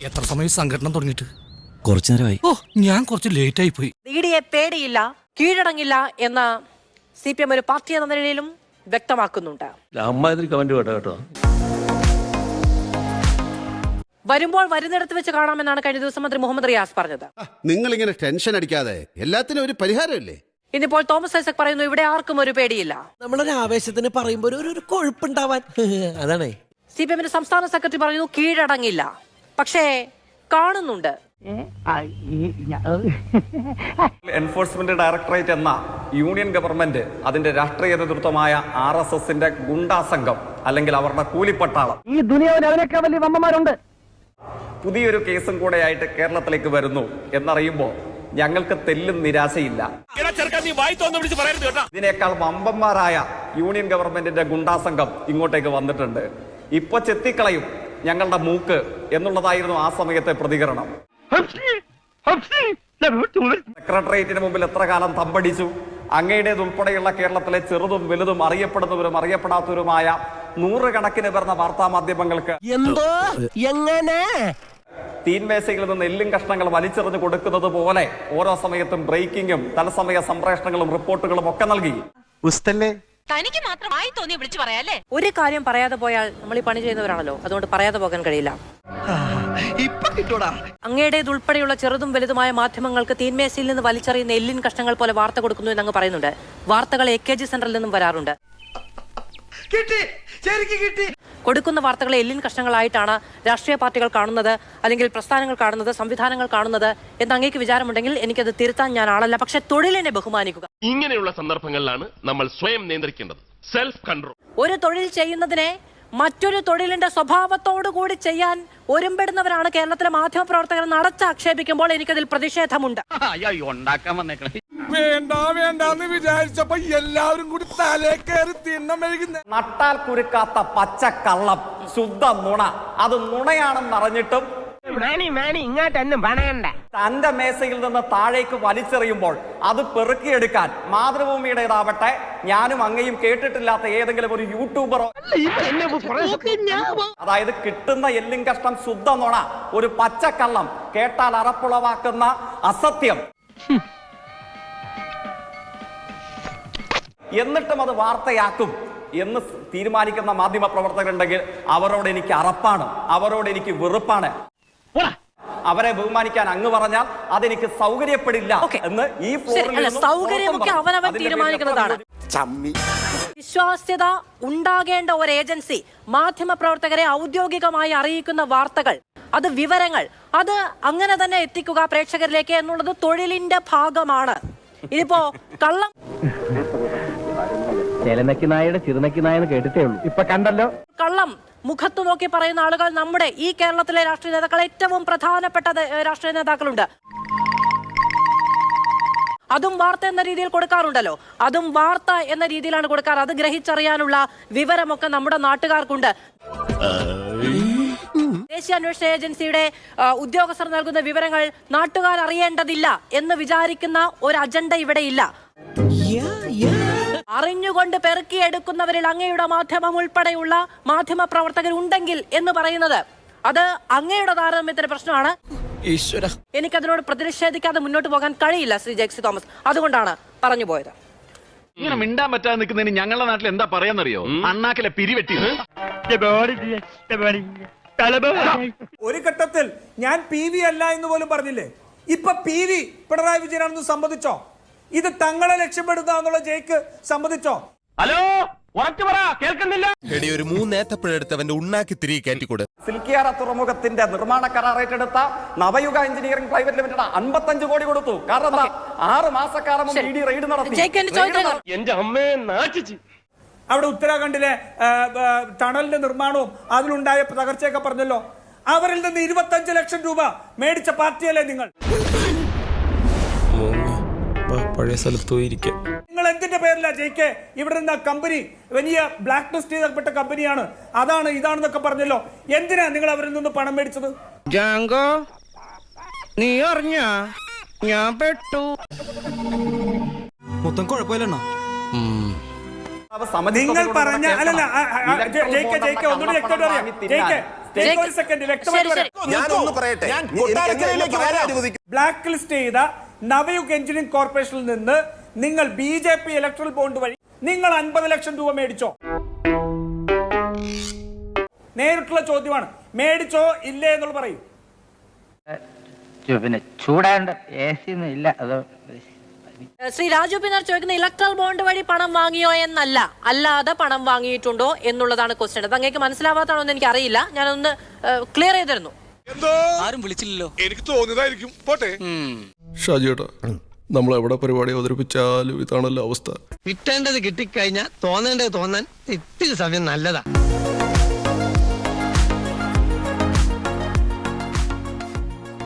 എത്ര സമയം സംഘടന തുടങ്ങിയിട്ട്? കുറച്ചു നേരമായി. ഓ ഞാൻ കുറച്ച് ലേറ്റ് ആയി പോയി. ഡിയെ പേടിയില്ല കീഴടങ്ങില്ല എന്ന സി പി എം ഒരു പാർട്ടി എന്ന നിലയിലും വ്യക്തമാക്കുന്നുണ്ട്. അമ്മാതിരി കമന്റ് കേട്ടോ കേട്ടോ. വരുമ്പോൾ വരുന്നിടത്ത് വെച്ച് കാണാമെന്നാണ് കഴിഞ്ഞ ദിവസം മന്ത്രി മുഹമ്മദ് റിയാസ് പറഞ്ഞത്. നിങ്ങൾ ഇങ്ങനെ ടെൻഷൻ അടിക്കാതെ എല്ലാത്തിനും ഒരു പരിഹാരമില്ലേ? ഇന്നിപ്പോൾ തോമസ് ഐസക് പറയുന്നു ഇവിടെ ആർക്കും ഒരു പേടിയില്ല. നമ്മളൊരു ആവേശത്തിന് പറയുമ്പോൾ ഒരു ഒരു കൊഴുപ്പുണ്ടാവാൻ. അതാണേ. സി പി എമ്മിന്റെ സംസ്ഥാന സെക്രട്ടറി പറയുന്നു കീഴടങ്ങില്ല. പക്ഷേ കാണുന്നുണ്ട്. എൻഫോഴ്സ്മെന്റ് ഡയറക്ടറേറ്റ് എന്ന യൂണിയൻ ഗവൺമെന്റ് അതിന്റെ രാഷ്ട്രീയ നേതൃത്വമായ ആർ എസ് എസിന്റെ ഗുണ്ടാ സംഘം അല്ലെങ്കിൽ അവരുടെ കൂലിപ്പട്ടാളം. ഈ ദുനിയാവിൽ അതിനൊക്കെ വലിയ വമ്മമാരുണ്ട് പുതിയൊരു കേസും കൂടെ ആയിട്ട് കേരളത്തിലേക്ക് വരുന്നു എന്നറിയുമ്പോൾ ഞങ്ങൾക്ക് തെല്ലും നിരാശയില്ല. ഇതിനേക്കാൾ വമ്പന്മാരായ യൂണിയൻ ഗവൺമെന്റിന്റെ ഗുണ്ടാ സംഘം ഇങ്ങോട്ടേക്ക് വന്നിട്ടുണ്ട്. ഇപ്പൊ ചെത്തിക്കളയും ഞങ്ങളുടെ മൂക്ക് എന്നുള്ളതായിരുന്നു ആ സമയത്തെ പ്രതികരണം. സെക്രട്ടേറിയറ്റിന് മുമ്പിൽ എത്ര കാലം തമ്പടിച്ചു? അങ്ങയുടേതുൾപ്പെടെയുള്ള കേരളത്തിലെ ചെറുതും വലുതും അറിയപ്പെടുന്നവരും അറിയപ്പെടാത്തവരുമായ നൂറുകണക്കിന് വരുന്ന വാർത്താ മാധ്യമങ്ങൾക്ക് എന്തോ? എങ്ങനെ? തീൻമേശയിൽ നിന്ന് എല്ലും കഷ്ണങ്ങൾ വലിച്ചെറിഞ്ഞു കൊടുക്കുന്നത് പോലെ ഓരോ സമയത്തും ബ്രേക്കിംഗും തത്സമയ സംപ്രേഷണങ്ങളും റിപ്പോർട്ടുകളും ഒക്കെ നൽകി. തനിക്ക് മാത്രം ആയി തോന്നി വിളിച്ചു പറയാല്ലേ ഒരു കാര്യം പറയാതെ പോയാൽ നമ്മൾ ഈ പണി ചെയ്യുന്നവരാണല്ലോ. അതുകൊണ്ട് പറയാതെ പോകാൻ കഴിയില്ല. അങ്ങയുടേത് ഉൾപ്പെടെയുള്ള ചെറുതും വലുതുമായ മാധ്യമങ്ങൾക്ക് തീന്മേശയിൽ നിന്ന് വലിച്ചെറിയുന്ന എല്ലിൻ കഷ്ണങ്ങൾ പോലെ വാർത്ത കൊടുക്കുന്നു എന്നങ്ങ് പറയുന്നുണ്ട്. വാർത്തകൾ എ കെ ജി സെന്ററിൽ നിന്നും വരാറുണ്ട്. കൊടുക്കുന്ന വാർത്തകളെ എല്ലിൻ കഷ്ണങ്ങളായിട്ടാണ് രാഷ്ട്രീയ പാർട്ടികൾ കാണുന്നത് അല്ലെങ്കിൽ പ്രസ്ഥാനങ്ങൾ കാണുന്നത് സംവിധാനങ്ങൾ കാണുന്നത് എന്ന് അങ്ങേക്ക് വിചാരമുണ്ടെങ്കിൽ എനിക്കത് തിരുത്താൻ ഞാൻ ആളല്ല. പക്ഷെ തൊഴിലിനെ ബഹുമാനിക്കുക. ഇങ്ങനെയുള്ള സന്ദർഭങ്ങളിലാണ് നമ്മൾ സ്വയം നിയന്ത്രിക്കേണ്ടത്. സെൽഫ് കൺട്രോൾ ഒരു തൊഴിൽ ചെയ്യുന്നതിനെ മറ്റൊരു തൊഴിലിന്റെ സ്വഭാവത്തോടു കൂടി ചെയ്യാൻ ഒരുമ്പെടുന്നവരാണ് കേരളത്തിലെ മാധ്യമ മാധ്യമപ്രവർത്തകർ നടച്ചാക്ഷേപിക്കുമ്പോൾ എനിക്കതിൽ പ്രതിഷേധമുണ്ട്. വന്നേക്കണേ വേണ്ട എന്ന് വിചാരിച്ചപ്പോ എല്ലാവരും കൂടി തലേ കയറി തിണ്ണം മെഴുകുന്ന നട്ടാൽ കുരുക്കാത്ത പച്ച കള്ളം ശുദ്ധ നുണ. അത് നുണയാണെന്ന് അറിഞ്ഞിട്ടും മാണി ഇങ്ങോട്ടൊന്നും പണയണ്ട. തന്റെ മേശയിൽ നിന്ന് താഴേക്ക് വലിച്ചെറിയുമ്പോൾ അത് പെറുക്കിയെടുക്കാൻ മാതൃഭൂമിയുടേതാവട്ടെ. ഞാനും അങ്ങയും കേട്ടിട്ടില്ലാത്ത ഏതെങ്കിലും ഒരു യൂട്യൂബറോ അതായത് കിട്ടുന്ന എല്ലും കഷ്ടം ശുദ്ധ നുണ. ഒരു പച്ചക്കള്ളം കേട്ടാൽ അറപ്പുളവാക്കുന്ന അസത്യം. എന്നിട്ടും അത് വാർത്തയാക്കും എന്ന് തീരുമാനിക്കുന്ന മാധ്യമ പ്രവർത്തകരുണ്ടെങ്കിൽ അവരോട് എനിക്ക് അറപ്പാണ് അവരോട് എനിക്ക് വെറുപ്പാണ്. അവരെ ബഹുമാനിക്കാൻ അങ്ങ് പറഞ്ഞാൽ അതെനിക്ക് സൗകര്യപ്പെടില്ല എന്ന് ഈ സൗകര്യമൊക്കെ അവനവൻ തീരുമാനിക്കുന്നതാണ്. വിശ്വാസ്യത ഉണ്ടാകേണ്ട ഒരു ഏജൻസി മാധ്യമ പ്രവർത്തകരെ ഔദ്യോഗികമായി അറിയിക്കുന്ന വാർത്തകൾ അത് വിവരങ്ങൾ അത് അങ്ങനെ തന്നെ എത്തിക്കുക പ്രേക്ഷകരിലേക്ക് എന്നുള്ളത് തൊഴിലിന്റെ ഭാഗമാണ്. ഇതിപ്പോ കള്ളം ചെലനക്കി നായയുടെ ചിറുനക്കി നായെന്ന് കേട്ടിട്ടേ ഉള്ളൂ. ഇപ്പൊ കണ്ടല്ലോ. കള്ളം. മുഖത്തു നോക്കി പറയുന്ന ആളുകൾ നമ്മുടെ ഈ കേരളത്തിലെ രാഷ്ട്രീയ നേതാക്കൾ ഏറ്റവും പ്രധാനപ്പെട്ട രാഷ്ട്രീയ നേതാക്കളുണ്ട്. അതും വാർത്ത എന്ന രീതിയിൽ കൊടുക്കാറുണ്ടല്ലോ. അതും വാർത്ത എന്ന രീതിയിലാണ് കൊടുക്കാറ്. അത് ഗ്രഹിച്ചറിയാനുള്ള വിവരമൊക്കെ നമ്മുടെ നാട്ടുകാർക്കുണ്ട്. ദേശീയ അന്വേഷണ ഏജൻസിയുടെ ഉദ്യോഗസ്ഥർ നൽകുന്ന വിവരങ്ങൾ നാട്ടുകാർ അറിയേണ്ടതില്ല എന്ന് വിചാരിക്കുന്ന ഒരു അജണ്ട ഇവിടെ ഇല്ല. അറിഞ്ഞുകൊണ്ട് പെറുക്കിയെടുക്കുന്നവരിൽ അങ്ങയുടെ മാധ്യമം ഉൾപ്പെടെയുള്ള മാധ്യമ പ്രവർത്തകർ ഉണ്ടെങ്കിൽ എന്ന് പറയുന്നത് അത് അങ്ങയുടെ താരതമ്യത്തിന്റെ പ്രശ്നമാണ്. ഈശ്വര. എനിക്കതിനോട് പ്രതിഷേധിക്കാതെ മുന്നോട്ട് പോകാൻ കഴിയില്ല ശ്രീ ജെക്സി തോമസ്. അതുകൊണ്ടാണ് പറഞ്ഞു പോയത്. ഇങ്ങനെ മിണ്ടാൻ പറ്റാതെ നിൽക്കുന്നതിന് ഞങ്ങളുടെ നാട്ടിൽ എന്താ പറയാന്നറിയോ? അണ്ണാക്കിലെ പിരിവെട്ടി. ഒരു ഘട്ടത്തിൽ ഞാൻ പി വി അല്ല എന്ന് പോലും പറഞ്ഞില്ലേ? ഇപ്പൊ പി വി പിണറായി വിജയനാണെന്ന് സമ്മതിച്ചോ? ഇത് തങ്ങളെ ലക്ഷ്യപ്പെടുത്താന്നുള്ള ജയിക്ക് സമ്മതിച്ചോ? ഹലോ കേൾക്കുന്നില്ല? എടി ഒരു മൂന്നേത്തപ്പഴെടുത്ത് അവന്റെ ഉണ്ണാക്കി തിരികെ കയറ്റിക്കൂടെ? സിൽക്കിയാറ തുറമുഖത്തിന്റെ നിർമ്മാണ കരാർ ഏറ്റെടുത്ത നവയുഗ എഞ്ചിനീയറിംഗ് പ്രൈവറ്റ് ലിമിറ്റഡ് അൻപത്തഞ്ച് കോടി കൊടുത്തു. കാരണം എന്താ? ആറ് മാസക്കാലം ശരി. ഇ ഡി റെയ്ഡ് നടത്തി. എന്റെ. അമ്മയെ നാട്ടിച്ച്. അവിടെ ഉത്തരാഖണ്ഡിലെ ടണലിന്റെ നിർമ്മാണവും അതിലുണ്ടായ തകർച്ചയൊക്കെ പറഞ്ഞല്ലോ. അവരിൽ നിന്ന് ഇരുപത്തഞ്ച് ലക്ഷം രൂപ മേടിച്ച പാർട്ടിയല്ലേ നിങ്ങൾ? പഴയ സ്ഥലത്ത് നിങ്ങൾ എന്തിന്റെ പേരില ജയിക്കെ? ഇവിടെ നിന്ന് കമ്പനി വലിയ ബ്ലാക്ക് ലിസ്റ്റ് ചെയ്തപ്പെട്ട കമ്പനിയാണ്. അതാണ് ഇതാണെന്നൊക്കെ പറഞ്ഞല്ലോ. എന്തിനാ നിങ്ങൾ അവരിൽ നിന്ന് പണം മേടിച്ചത്? ജാങ്കോ നീ അറിഞ്ഞ? ഞാൻ പെട്ടു. മൊത്തം കുഴപ്പമില്ലെണ്ണ? നിങ്ങൾ പറഞ്ഞ. അല്ലല്ല ജയിക്കെ ജയിക്കെ ഒന്നുകൂടി വ്യക്തമായിട്ട് തിന്നാൻ ജയിക്കെ ഒരു സെക്കൻഡ് വ്യക്തമായിട്ട് പറയാം. ബ്ലാക്ക് ലിസ്റ്റ് ചെയ്ത നവയുഗ് എഞ്ചിനീയറിംഗ് കോർപ്പറേഷനിൽ നിന്ന് നിങ്ങൾ B J P electoral bond വഴി നിങ്ങൾ അൻപത് ലക്ഷം രൂപ മേടിച്ചോ. നേരിട്ടുള്ള ചോദ്യമാണ് മേടിച്ചോ ഇല്ലേ എന്നുള്ള പറയും. പിന്നെ ചൂടാണ്ട് എ സി ഒന്നും ഇല്ല അത് ശ്രീ രാജു പിന്നാർ ചോദിക്കുന്ന ഇലക്ട്രൽ ബോണ്ട് വഴി പണം വാങ്ങിയോ എന്നല്ല അല്ലാതെ പണം വാങ്ങിയിട്ടുണ്ടോ എന്നുള്ളതാണ് ക്വസ്റ്റ്യൻ അത് അങ്ങേക്ക് മനസ്സിലാവാത്താണോ എന്ന് എനിക്ക് അറിയില്ല ഞാനൊന്ന് ക്ലിയർ ചെയ്തിരുന്നു എന്തോ? ആരും വിളിച്ചില്ലല്ലോ. എനിക്ക് തോന്നിയതായിരിക്കും. പോട്ടെ. ഷാജിയേട്ടാ നമ്മൾ എവിടെ പരിപാടി അവതരിപ്പിച്ചാലും ഇതാണല്ലോ അവസ്ഥ. കിട്ടേണ്ടത് കിട്ടിക്കഴിഞ്ഞാൽ തോന്നേണ്ടത് തോന്നാൻ ഇത്തിരി സമയം നല്ലതാ.